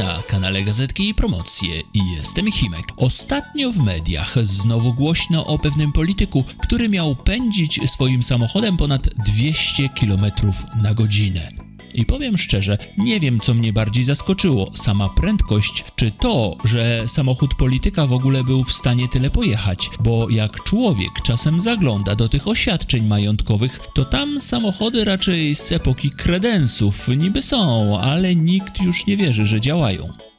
na kanale Gazetki i Promocje jestem Chimek. Ostatnio w mediach znowu głośno o pewnym polityku, który miał pędzić swoim samochodem ponad 200 km na godzinę. I powiem szczerze, nie wiem co mnie bardziej zaskoczyło, sama prędkość, czy to, że samochód polityka w ogóle był w stanie tyle pojechać, bo jak człowiek czasem zagląda do tych oświadczeń majątkowych, to tam samochody raczej z epoki kredensów niby są, ale nikt już nie wierzy, że działają.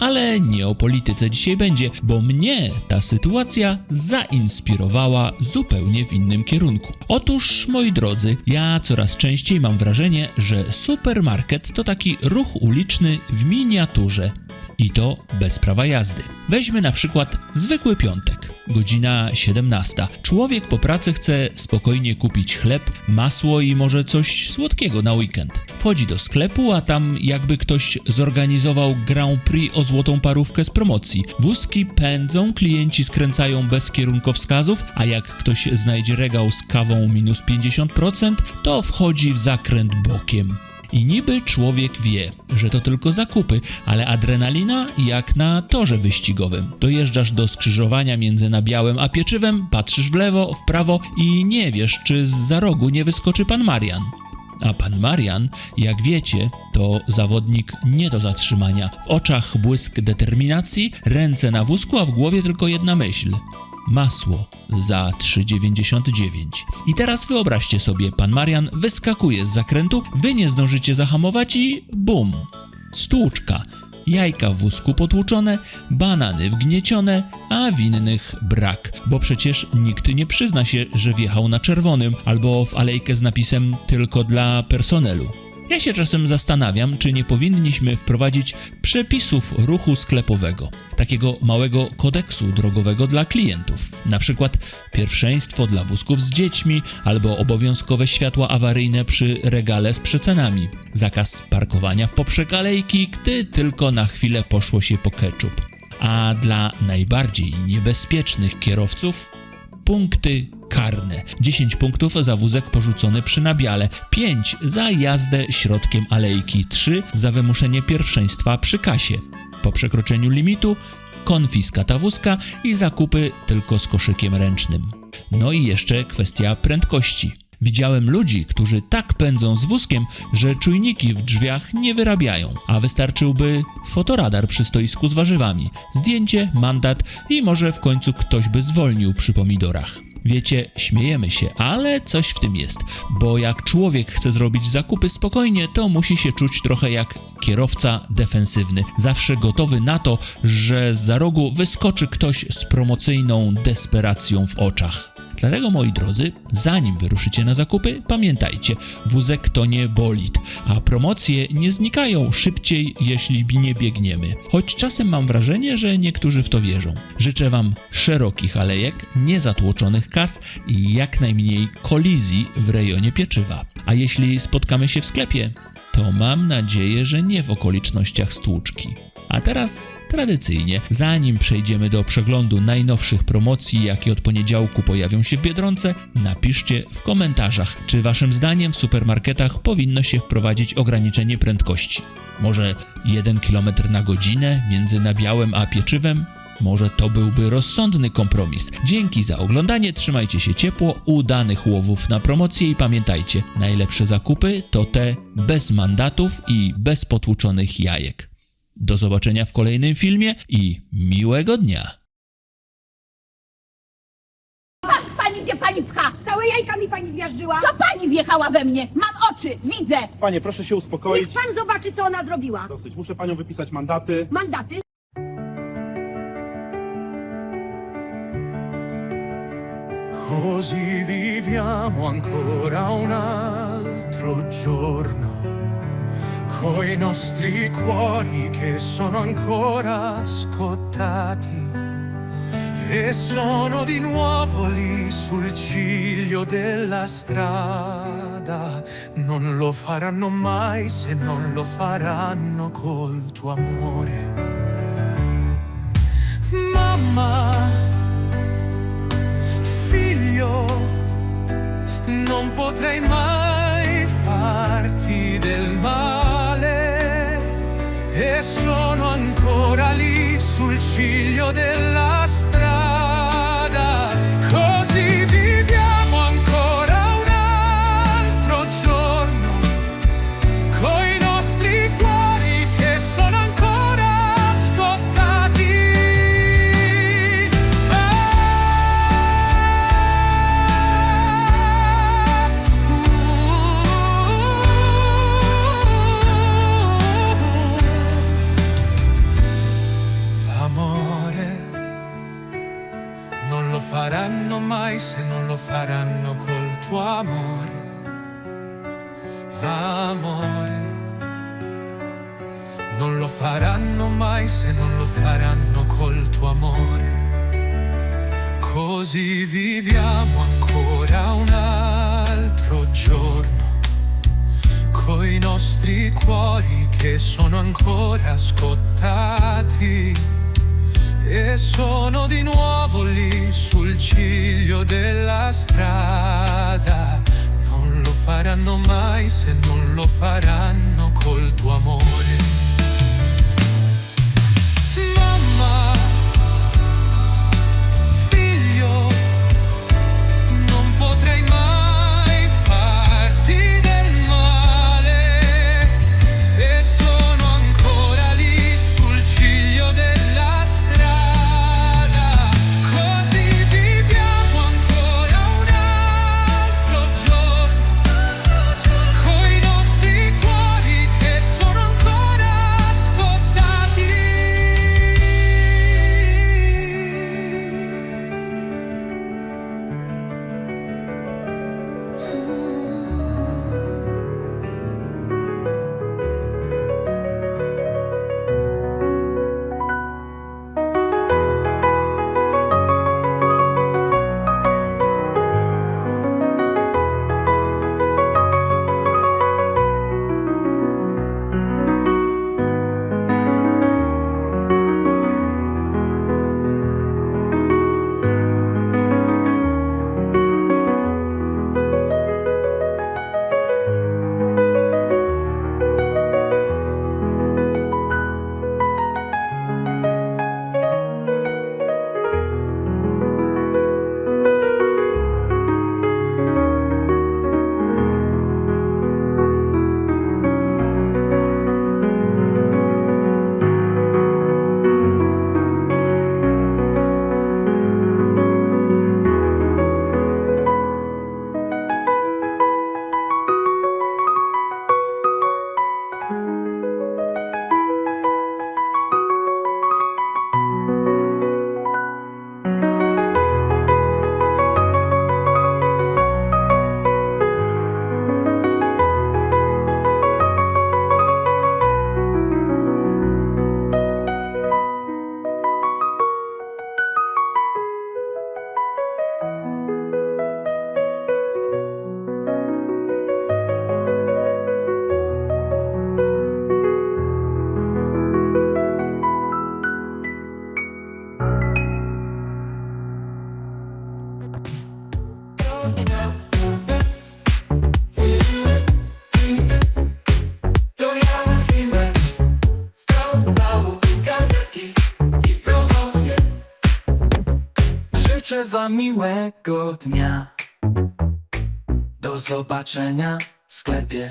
Ale nie o polityce dzisiaj będzie, bo mnie ta sytuacja zainspirowała zupełnie w innym kierunku. Otóż, moi drodzy, ja coraz częściej mam wrażenie, że supermarket to taki ruch uliczny w miniaturze. I to bez prawa jazdy. Weźmy na przykład zwykły piątek, godzina 17. Człowiek po pracy chce spokojnie kupić chleb, masło i może coś słodkiego na weekend. Wchodzi do sklepu, a tam jakby ktoś zorganizował Grand Prix o złotą parówkę z promocji. Wózki pędzą, klienci skręcają bez kierunkowskazów, a jak ktoś znajdzie regał z kawą minus 50%, to wchodzi w zakręt bokiem. I niby człowiek wie, że to tylko zakupy, ale adrenalina jak na torze wyścigowym. Dojeżdżasz do skrzyżowania między nabiałem a pieczywem, patrzysz w lewo, w prawo i nie wiesz, czy z za rogu nie wyskoczy pan Marian. A pan Marian, jak wiecie, to zawodnik nie do zatrzymania. W oczach błysk determinacji, ręce na wózku, a w głowie tylko jedna myśl. Masło za 3,99. I teraz wyobraźcie sobie, pan Marian wyskakuje z zakrętu, wy nie zdążycie zahamować i bum! Stłuczka. Jajka w wózku potłuczone, banany wgniecione, a winnych brak, bo przecież nikt nie przyzna się, że wjechał na czerwonym albo w alejkę z napisem tylko dla personelu. Ja się czasem zastanawiam, czy nie powinniśmy wprowadzić przepisów ruchu sklepowego, takiego małego kodeksu drogowego dla klientów. Na przykład pierwszeństwo dla wózków z dziećmi albo obowiązkowe światła awaryjne przy regale z przecenami. Zakaz parkowania w poprzek alejki, gdy tylko na chwilę poszło się po ketchup. A dla najbardziej niebezpiecznych kierowców punkty karne. 10 punktów za wózek porzucony przy nabiale, 5 za jazdę środkiem alejki, 3 za wymuszenie pierwszeństwa przy kasie. Po przekroczeniu limitu konfiskata wózka i zakupy tylko z koszykiem ręcznym. No i jeszcze kwestia prędkości. Widziałem ludzi, którzy tak pędzą z wózkiem, że czujniki w drzwiach nie wyrabiają, a wystarczyłby fotoradar przy stoisku z warzywami, zdjęcie, mandat i może w końcu ktoś by zwolnił przy pomidorach. Wiecie, śmiejemy się, ale coś w tym jest, bo jak człowiek chce zrobić zakupy spokojnie, to musi się czuć trochę jak kierowca defensywny, zawsze gotowy na to, że za rogu wyskoczy ktoś z promocyjną desperacją w oczach. Dlatego, moi drodzy, zanim wyruszycie na zakupy, pamiętajcie, wózek to nie bolid, a promocje nie znikają szybciej, jeśli nie biegniemy. Choć czasem mam wrażenie, że niektórzy w to wierzą. Życzę Wam szerokich alejek, niezatłoczonych kas i jak najmniej kolizji w rejonie pieczywa. A jeśli spotkamy się w sklepie, to mam nadzieję, że nie w okolicznościach stłuczki. A teraz tradycyjnie, zanim przejdziemy do przeglądu najnowszych promocji, jakie od poniedziałku pojawią się w Biedronce, napiszcie w komentarzach, czy waszym zdaniem w supermarketach powinno się wprowadzić ograniczenie prędkości. Może 1 km na godzinę między nabiałem a pieczywem? Może to byłby rozsądny kompromis. Dzięki za oglądanie, trzymajcie się ciepło, udanych łowów na promocję i pamiętajcie, najlepsze zakupy to te bez mandatów i bez potłuczonych jajek. Do zobaczenia w kolejnym filmie i miłego dnia! Patrz pani, gdzie pani pcha! Całe jajka mi pani zmiażdżyła! To pani wjechała we mnie! Mam oczy, widzę! Panie, proszę się Niech uspokoić. pan zobaczy, co ona zrobiła! Dosyć, muszę panią wypisać mandaty. Mandaty? Così viviamo ancora un altro giorno, coi nostri cuori che sono ancora scottati e sono di nuovo lì sul ciglio della strada. Non lo faranno mai se non lo faranno col tuo amore. Mamma figlio, non potrei mai farti del male sono ancora lì sul ciglio della non lo faranno mai se non lo faranno col tuo amore. Così viviamo ancora un altro giorno coi nostri cuori che sono ancora scottati e sono di nuovo lì sul ciglio della strada. Non lo faranno mai se non lo faranno col tuo amore. Życzę wam miłego dnia. Do zobaczenia w sklepie.